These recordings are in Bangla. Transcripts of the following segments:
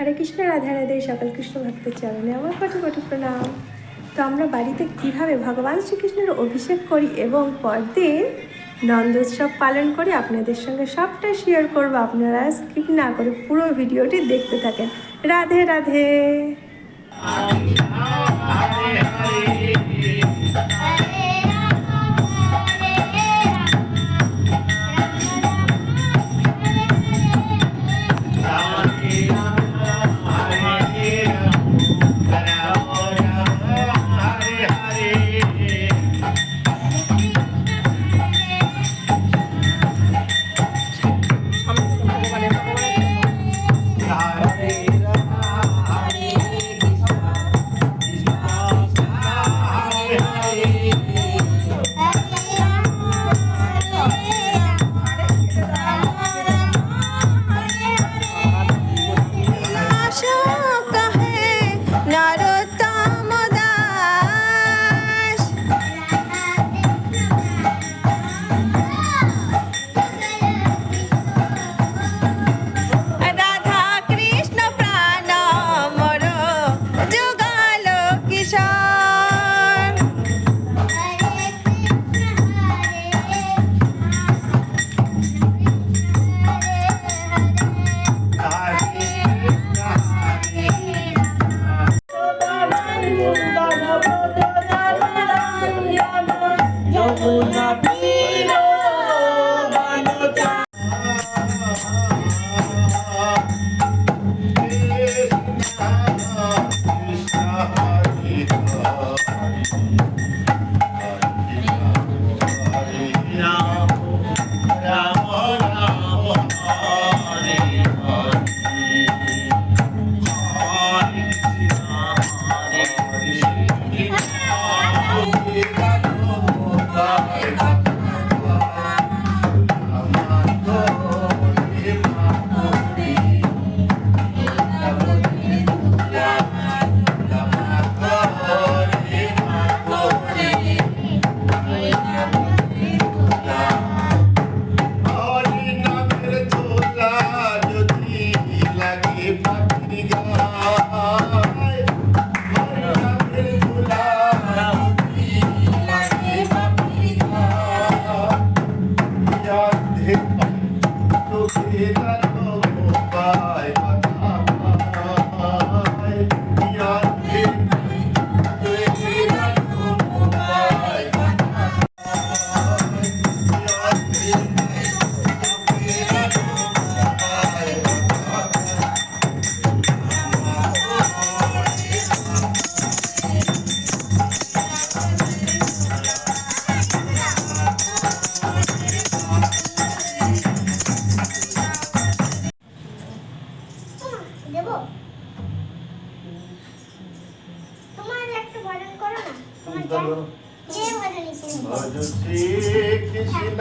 হরে কৃষ্ণ, রাধা রাধে, সকল কৃষ্ণ ভক্তের চরণে আমার কোটি কোটি প্রণাম। তো আমরা বাড়িতে কীভাবে ভগবান শ্রীকৃষ্ণের অভিষেক করি এবং পরদিন নন্দোৎসব পালন করি আপনাদের সঙ্গে সবটাই শেয়ার করব, আপনারা স্কিপ না করে পুরো ভিডিওটি দেখতে থাকেন। রাধে রাধে। Yeah. ভজ শ্রী কৃষ্ণ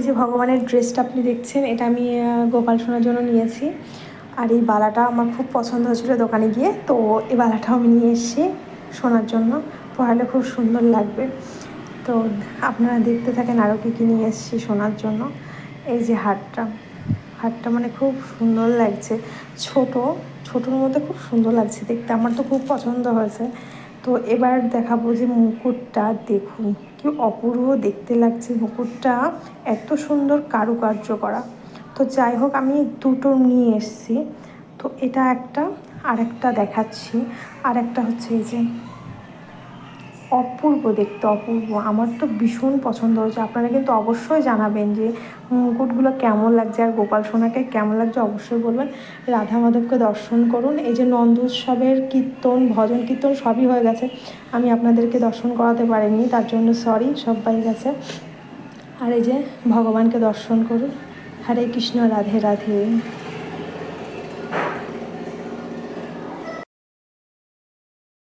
এই যে ভগবানের ড্রেসটা আপনি দেখছেন, এটা আমি গোপাল সোনার জন্য নিয়েছি। আর এই বালাটা আমার খুব পছন্দ হয়েছিল দোকানে গিয়ে, তো এই বালাটাও আমি নিয়ে এসেছি শোনার জন্য। পড়ালে খুব সুন্দর লাগবে। তো আপনারা দেখতে থাকেন আরও কী কী নিয়ে এসেছি শোনার জন্য। এই যে হারটা হারটা মানে খুব সুন্দর লাগছে। ছোট, ছোটোর মধ্যে খুব সুন্দর লাগছে দেখতে, আমার তো খুব পছন্দ হয়েছে। তো এবার দেখাবো যে মুকুটটা, দেখুন। কি অপূর্ব দেখতে লাগছে মুকুটটা, এত সুন্দর কারুকার্য করা। তো যাই হোক, আমি দুটো নিয়ে এসেছি। তো এটা একটা আর একটা দেখাচ্ছি। আর একটা হচ্ছে এই যে অপূর্ব দেখতে, অপূর্ব। আমার তো ভীষণ পছন্দ হয়েছে। আপনারা কিন্তু অবশ্যই জানাবেন যে মুকুটগুলো কেমন লাগছে আর গোপাল সোনাকে কেমন লাগছে অবশ্যই বলবেন। রাধা মাধবকে দর্শন করুন। এই যে নন্দ উৎসবের কীর্তন, ভজন কীর্তন সবই হয়ে গেছে। আমি আপনাদেরকে দর্শন করাতে পারিনি, তার জন্য সরি সব হয়ে গেছে। আর এই যে ভগবানকে দর্শন করুন। হরে কৃষ্ণ, রাধে রাধে।